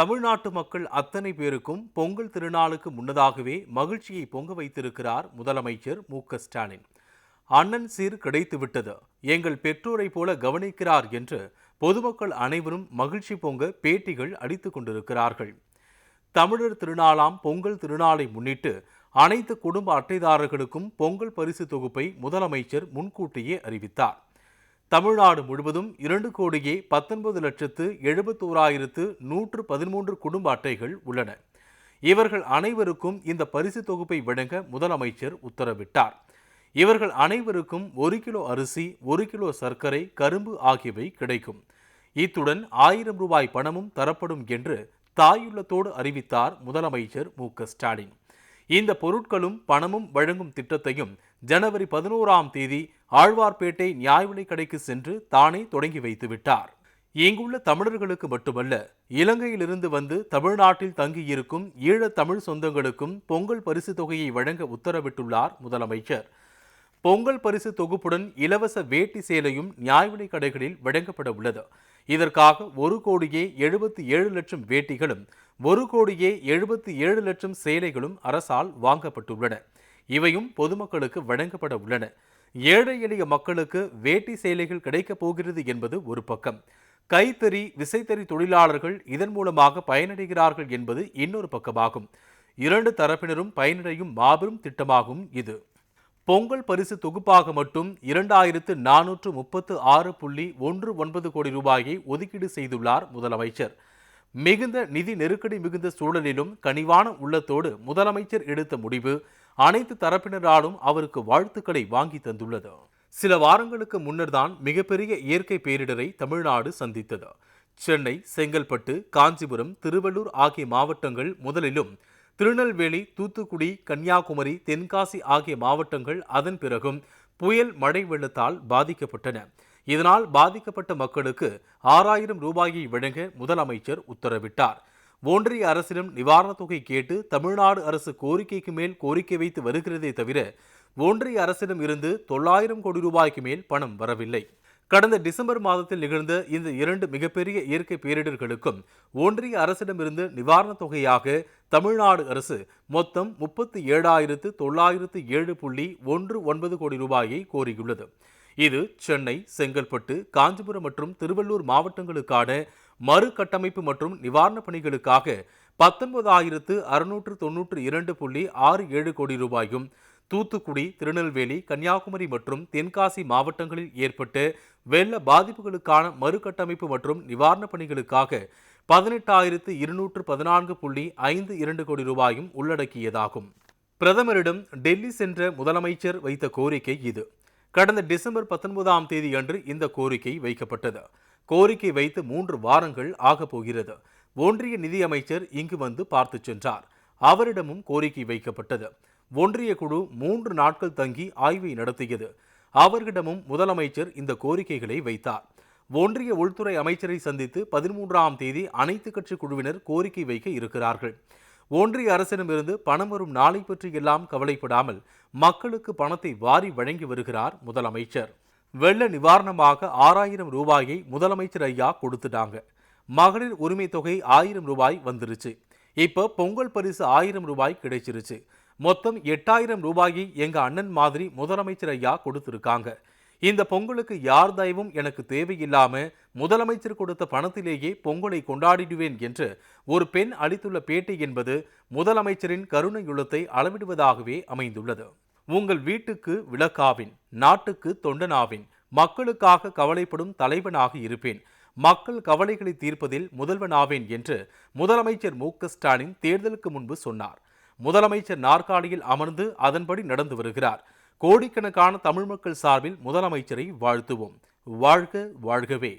தமிழ்நாட்டு மக்கள் அத்தனை பேருக்கும் பொங்கல் திருநாளுக்கு முன்னதாகவே மகிழ்ச்சியை பொங்க வைத்திருக்கிறார் முதலமைச்சர் மு க ஸ்டாலின். அண்ணன் சீர் கிடைத்துவிட்டது எங்கள் பெற்றோரைப் போல கவனிக்கிறார் என்று பொதுமக்கள் அனைவரும் மகிழ்ச்சி பொங்க பேட்டிகள் அடித்துக் கொண்டிருக்கிறார்கள். தமிழர் திருநாளாம் பொங்கல் திருநாளை முன்னிட்டு அனைத்து குடும்ப அட்டைதாரர்களுக்கும் பொங்கல் பரிசு தொகுப்பை முதலமைச்சர் முன்கூட்டியே அறிவித்தார். தமிழ்நாடு முழுவதும் இரண்டு கோடியே பத்தொன்பது லட்சத்து எழுபத்தோராயிரத்து நூற்று பதிமூன்று குடும்ப அட்டைகள் உள்ளன. இவர்கள் அனைவருக்கும் இந்த பரிசு தொகுப்பை வழங்க முதலமைச்சர் உத்தரவிட்டார். இவர்கள் அனைவருக்கும் ஒரு கிலோ அரிசி ஒரு கிலோ சர்க்கரை கரும்பு ஆகியவை கிடைக்கும். இத்துடன் ஆயிரம் ரூபாய் பணமும் தரப்படும் என்று தாயுள்ளத்தோடு அறிவித்தார் முதலமைச்சர் மு க ஸ்டாலின். இந்த பொருட்களும் பணமும் வழங்கும் திட்டத்தையும் ஜனவரி பதினோராம் தேதி ஆழ்வார்பேட்டை நியாய விலைக் கடைக்கு சென்று தானே தொடங்கி வைத்து விட்டார். இங்குள்ள தமிழர்களுக்கு மட்டுமல்ல இலங்கையிலிருந்து வந்து தமிழ்நாட்டில் தங்கியிருக்கும் ஈழத் தமிழ் சொந்தங்களுக்கும் பொங்கல் பரிசு தொகையை வழங்க உத்தரவிட்டுள்ளார் முதலமைச்சர். பொங்கல் பரிசு தொகுப்புடன் இலவச வேட்டி சேலையும் நியாய விலைக் கடைகளில் வழங்கப்பட உள்ளது. இதற்காக ஒரு கோடியே எழுபத்தி ஏழு லட்சம் வேட்டிகளும் ஒரு கோடியே எழுபத்தி ஏழு லட்சம் சேலைகளும் அரசால் வாங்கப்பட்டுள்ளன. இவையும் பொதுமக்களுக்கு வழங்கப்பட உள்ளன. ஏழை எளிய மக்களுக்கு வேட்டி சேலைகள் கிடைக்கப் போகிறது என்பது ஒரு பக்கம். கைத்தறி விசைத்தறி தொழிலாளர்கள் இதன் மூலமாக பயனடைகிறார்கள் என்பது இன்னொரு பக்கமாகும். இரண்டு தரப்பினரும் பயனடையும் மாபெரும் திட்டமாகும் இது. பொங்கல் பரிசு தொகுப்பாக மட்டும் இரண்டாயிரத்து நானூற்று முப்பத்து ஆறு புள்ளி ஒன்று ஒன்பது கோடி ரூபாயை ஒதுக்கீடு செய்துள்ளார் முதலமைச்சர். மிகுந்த நிதி நெருக்கடி மிகுந்த சூழலிலும் கனிவான உள்ளத்தோடு முதலமைச்சர் எடுத்த முடிவு அனைத்து தரப்பினராலும் அவருக்கு வாழ்த்துக்களை வாங்கி தந்துள்ளது. சில வாரங்களுக்கு முன்னர் தான் மிகப்பெரிய இயற்கை பேரிடரை தமிழ்நாடு சந்தித்தது. சென்னை செங்கல்பட்டு காஞ்சிபுரம் திருவள்ளூர் ஆகிய மாவட்டங்கள் முதலிலும் திருநெல்வேலி தூத்துக்குடி கன்னியாகுமரி தென்காசி ஆகிய மாவட்டங்கள் அதன் பிறகும் புயல் மழை வெள்ளத்தால் பாதிக்கப்பட்டன. இதனால் பாதிக்கப்பட்ட மக்களுக்கு ஆறாயிரம் ரூபாயை வழங்க முதலமைச்சர் உத்தரவிட்டார். ஒன்றிய அரசிடம் நிவாரணத் தொகை கேட்டு தமிழ்நாடு அரசு கோரிக்கைக்கு மேல் கோரிக்கை வைத்து வருகிறதே தவிர ஒன்றிய அரசிடம் இருந்து தொள்ளாயிரம் கோடி ரூபாய்க்கு மேல் பணம் வரவில்லை. கடந்த டிசம்பர் மாதத்தில் நிகழ்ந்த இந்த இரண்டு மிகப்பெரிய இயற்கை பேரிடர்களுக்கும் ஒன்றிய அரசிடமிருந்து நிவாரணத் தொகையாக தமிழ்நாடு அரசு மொத்தம் முப்பத்தி ஏழாயிரத்து தொள்ளாயிரத்து ஏழு புள்ளி ஒன்று ஒன்பது கோடி ரூபாயை கோரியுள்ளது. இது சென்னை செங்கல்பட்டு காஞ்சிபுரம் மற்றும் திருவள்ளூர் மாவட்டங்களுக்கான மறுகட்டமைப்பு மற்றும் நிவாரணப் பணிகளுக்காக பத்தொன்பதாயிரத்து அறுநூற்று தொன்னூற்று இரண்டு புள்ளி ஆறு ஏழு கோடி ரூபாயும் தூத்துக்குடி திருநெல்வேலி கன்னியாகுமரி மற்றும் தென்காசி மாவட்டங்களில் ஏற்பட்ட வெள்ள பாதிப்புகளுக்கான மறுகட்டமைப்பு மற்றும் நிவாரணப் பணிகளுக்காக பதினெட்டாயிரத்து இருநூற்று பதினான்கு புள்ளி ஐந்து இரண்டு கோடி ரூபாயும் உள்ளடக்கியதாகும். பிரதமரிடம் டெல்லி சென்ற முதலமைச்சர் வைத்த கோரிக்கை இது. கடந்த டிசம்பர் பத்தொன்பதாம் தேதியன்று இந்த கோரிக்கை வைக்கப்பட்டது. கோரிக்கை வைத்து மூன்று வாரங்கள் ஆகப் போகிறது. ஒன்றிய நிதியமைச்சர் இங்கு வந்து பார்த்து சென்றார். அவரிடமும் கோரிக்கை வைக்கப்பட்டது. ஒன்றிய குழு மூன்று நாட்கள் தங்கி ஆய்வை நடத்தியது. அவர்களிடமும் முதலமைச்சர் இந்த கோரிக்கைகளை வைத்தார். ஒன்றிய உள்துறை அமைச்சரை சந்தித்து பதிமூன்றாம் தேதி அனைத்து கட்சி குழுவினர் கோரிக்கை வைக்க இருக்கிறார்கள். ஒன்றிய அரசிடமிருந்து பணம் வரும் நாளை பற்றி எல்லாம் கவலைப்படாமல் மக்களுக்கு பணத்தை வாரி வழங்கி வருகிறார் முதலமைச்சர். வெள்ள நிவாரணமாக ஆறாயிரம் ரூபாயை முதலமைச்சர் ஐயா கொடுத்துட்டாங்க. மகளிர் உரிமை தொகை ஆயிரம் ரூபாய் வந்துருச்சு. இப்போ பொங்கல் பரிசு ஆயிரம் ரூபாய் கிடைச்சிருச்சு. மொத்தம் எட்டாயிரம் ரூபாயை எங்கள் அண்ணன் மாதிரி முதலமைச்சர் ஐயா கொடுத்துருக்காங்க. இந்த பொங்கலுக்கு யார் தயவும் எனக்கு தேவையில்லாம முதலமைச்சர் கொடுத்த பணத்திலேயே பொங்கலை கொண்டாடிடுவேன் என்று ஒரு பெண் அளித்துள்ள பேட்டி என்பது முதலமைச்சரின் கருணையுள்ளத்தை அளவிடுவதாகவே அமைந்துள்ளது. உங்கள் வீட்டுக்கு விளக்காவின் நாட்டுக்கு தொண்டனாவின் மக்களுக்காக கவலைப்படும் தலைவனாக இருப்பேன். மக்கள் கவலைகளை தீர்ப்பதில் முதல்வனாவேன் என்று முதலமைச்சர் மு. ஸ்டாலின் தேர்தலுக்கு முன்பு சொன்னார். முதலமைச்சர் நாற்காலியில் அமர்ந்து அதன்படி நடந்து வருகிறார். கோடிக்கணக்கான தமிழ் மக்கள் சார்பில் முதலமைச்சரை வாழ்த்துவோம். வாழ்க வாழ்கவே.